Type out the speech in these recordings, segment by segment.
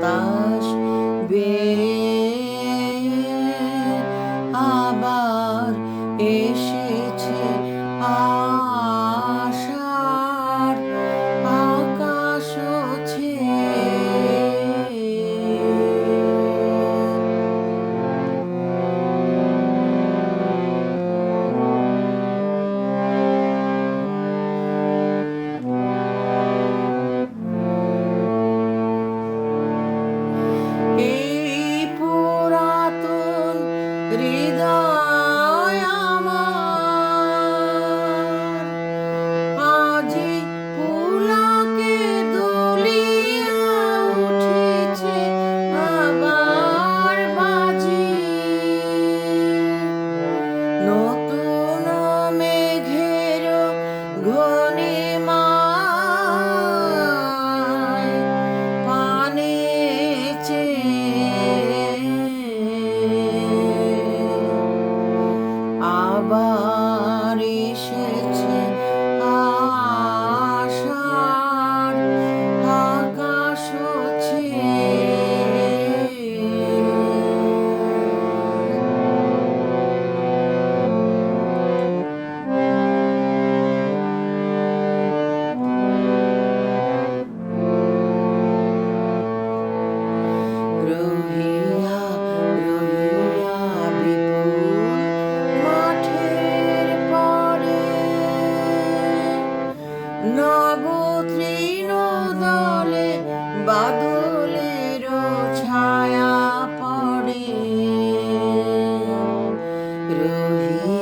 고맙다. Bonnie. provisão.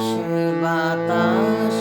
বাতাস বাতাস